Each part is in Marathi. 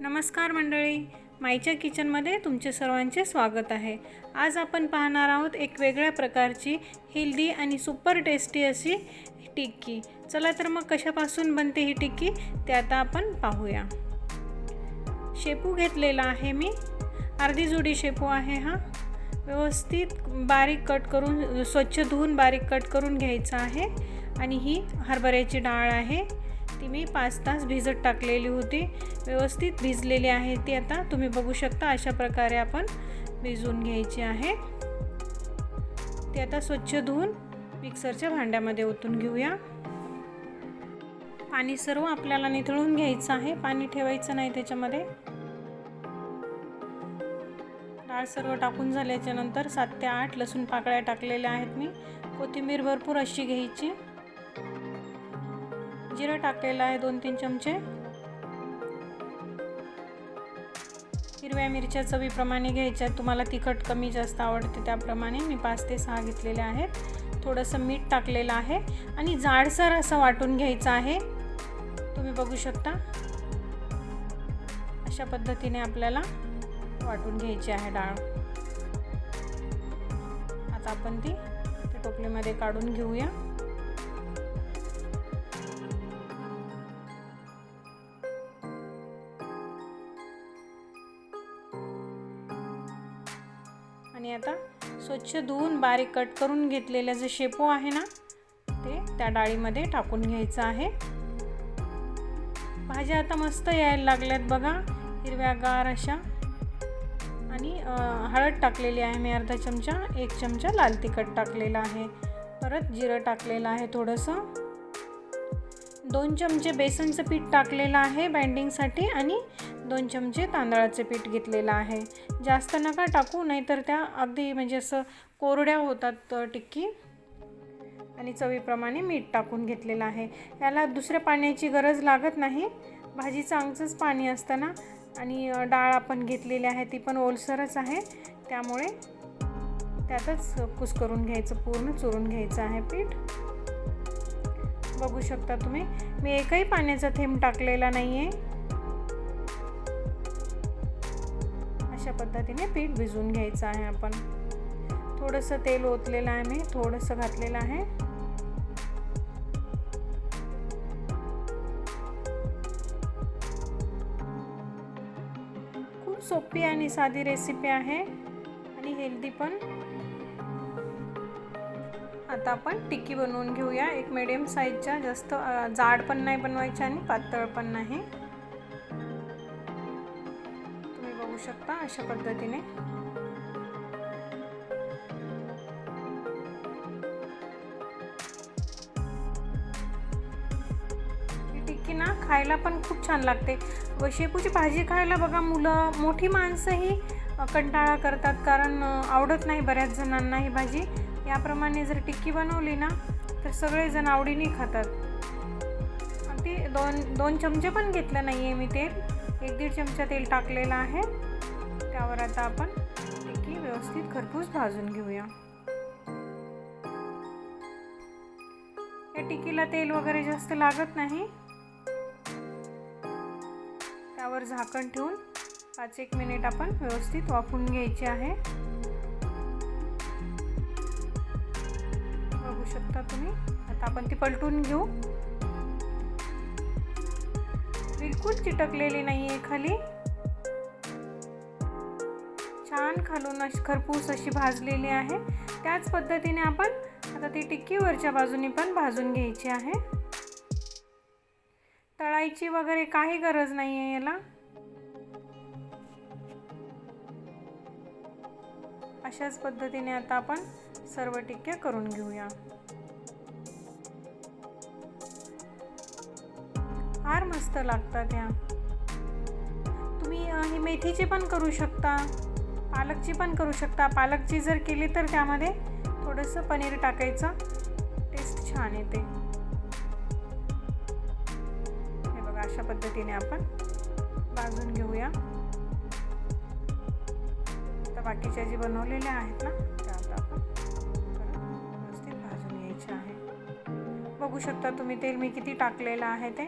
नमस्कार मंडळी. माईच्या किचनमध्ये तुमचे सर्वांचे स्वागत आहे. आज आपण पाहणार आहोत एक वेगळ्या प्रकारची हेल्दी आणि सुपर टेस्टी अशी टिक्की. चला तर मग कशापासून बनते ही टिक्की? ते आता आपण पाहूया. शेपू घेतलेला आहे मी. अर्धी जुडी शेपू आहे हा. व्यवस्थित बारीक कट करून स्वच्छ धुवून बारीक कट करून घ्यायचा आहे. आणि ही हरभऱ्याची डाळ आहे. ती मी पाच तास भिजत टाकलेली होती. व्यवस्थित भिजलेली आहे ती आता. तुम्ही बघू शकता अशा प्रकारे आपण भिजवून घ्यायची आहे. ती आता स्वच्छ धुवून मिक्सरच्या भांड्यामध्ये ओतून घेऊया. पाणी सर्व आपल्याला निथळून घ्यायचं आहे. पाणी ठेवायचं नाही त्याच्यामध्ये. डाळ सर्व टाकून झाल्याच्यानंतर सात ते आठ लसूण पाकळ्या टाकलेल्या आहेत मी. कोथिंबीर भरपूर अशी घ्यायची. जिरं टाकलेलं आहे दोन तीन चमचे. हिरव्या मिरच्या चवीप्रमाणे घ्यायच्या. तुम्हाला तिखट कमी जास्त आवडते त्याप्रमाणे मी पाच ते सहा घेतलेले आहेत. थोडंसं मीठ टाकलेलं आहे आणि जाडसर असं वाटून घ्यायचं आहे. तुम्ही बघू शकता. अशा पद्धतीने आपल्याला वाटून घ्यायची आहे डाळ. आता आपण ती टोपलीमध्ये काढून घेऊया. आणि आता स्वच्छ धुवून बारीक कट करून घेतलेलं जे शेपू आहे ना ते त्या डाळीमध्ये टाकून घ्यायचं आहे. भाज्या आता मस्त यायला लागल्यात बघा हिरव्यागार अशा. आणि हळद टाकलेली आहे मी अर्धा चमचा एक चमचा लाल तिखट टाकलेला आहे. परत जिरं टाकलेलं आहे थोडंसं. दोन चमचे बेसनचं पीठ टाकलेलं आहे बाइंडिंगसाठी आणि दोन चमचे तांदळाचे पीठ घेतलेलं आहे. जास्त नका टाकू नाहीतर त्या अगदी म्हणजे असं कोरड्या होतात टिक्की. आणि चवीप्रमाणे मीठ टाकून घेतलेलं आहे. याला दुसऱ्या पाण्याची गरज लागत नाही. भाजीचं आमचंच पाणी असतं ना आणि डाळ आपण घेतलेली आहे ती पण ओलसरच आहे. त्यामुळे त्यातच कुस करून घ्यायचं पूर्ण चुरून घ्यायचं आहे पीठ. बघू शकता तुम्ही. मी एकही पाण्याचा थेंब टाकलेला नाही आहे पद्धतीने पीठ भिजवून घ्यायचं आहे आपण. थोडंसं तेल ओतलेलं आहे मी थोडंसं घातलेलं आहे. खूप सोपी आणि साधी रेसिपी आहे आणि हेल्दी पण. आता आपण टिक्की बनवून घेऊया. एक मिडियम साईजच्या जास्त जाड पण नाही बनवायची आणि पातळ पण नाही. तुम्ही शकता अशा पद्धतीने. टिक्की ना खायला पण खूप छान लागते. व शेपूची भाजी खायला बघा मुलं मोठी माणसंही कंटाळा करतात. कारण आवडत नाही बऱ्याच जणांना ही भाजी. याप्रमाणे जर टिक्की बनवली ना तर सगळेजण आवडीने खातात. ते दोन दोन चमचे पण घेतलं नाही आहे मी तेल. एक दीड चमचा तेल टाकलेलं आहे. त्यावर आता आपण टिक्की व्यवस्थित खरपूस भाजून घेऊया. या टिकीला तेल वगैरे जास्त लागत नाही. त्यावर झाकण ठेवून पाच एक मिनिट आपण व्यवस्थित वाफून घ्यायचे आहे. बघू शकता तुम्ही. आता आपण ती पलटून घेऊ. बिलकुल चिटकलेली नाही आहे खाली. छान खालून अशी खरपूस अशी भाजलेली आहे. त्याच पद्धतीने आपण आता ती टिक्की वरच्या बाजूने पण भाजून घ्यायची आहे. तळायची वगैरे काही गरज नाही आहे याला. अशाच पद्धतीने आता आपण सर्व टिक्क्या करून घेऊया. फार मस्त लागतात या तुम्ही ही मेथीची पण करू शकता. पालकची पण करू शकता. पालकची जर केली तर त्यामध्ये थोडंसं पनीर टाकायचं. टेस्ट छान येते. हे बघा अशा पद्धतीने आपण भाजून घेऊया. आता बाकीच्या जी बनवलेल्या आहेत ना त्या आता आपण व्यवस्थित भाजून घ्यायच्या आहे बघू शकता तुम्ही तेल मी किती टाकलेलं आहे ते.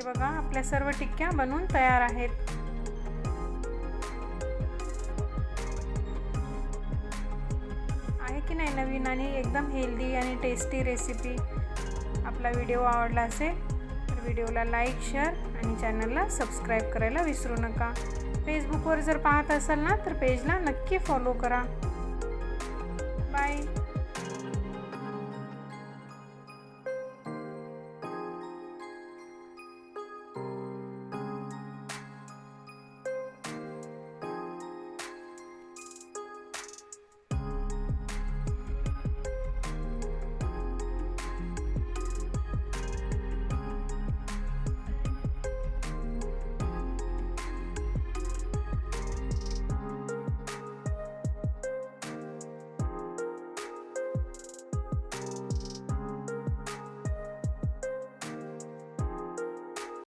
हे बघा आपल्या सर्व टिक्क्या बनवून तयार आहेत. आहे की नाही नवीन आणि एकदम हेल्दी आणि टेस्टी रेसिपी आपला व्हिडिओ आवडला असेल तर व्हिडिओला लाईक शेअर आणि चॅनलला सबस्क्राईब करायला विसरू नका. फेसबुकवर जर पाहत असाल ना तर पेजला नक्की फॉलो करा.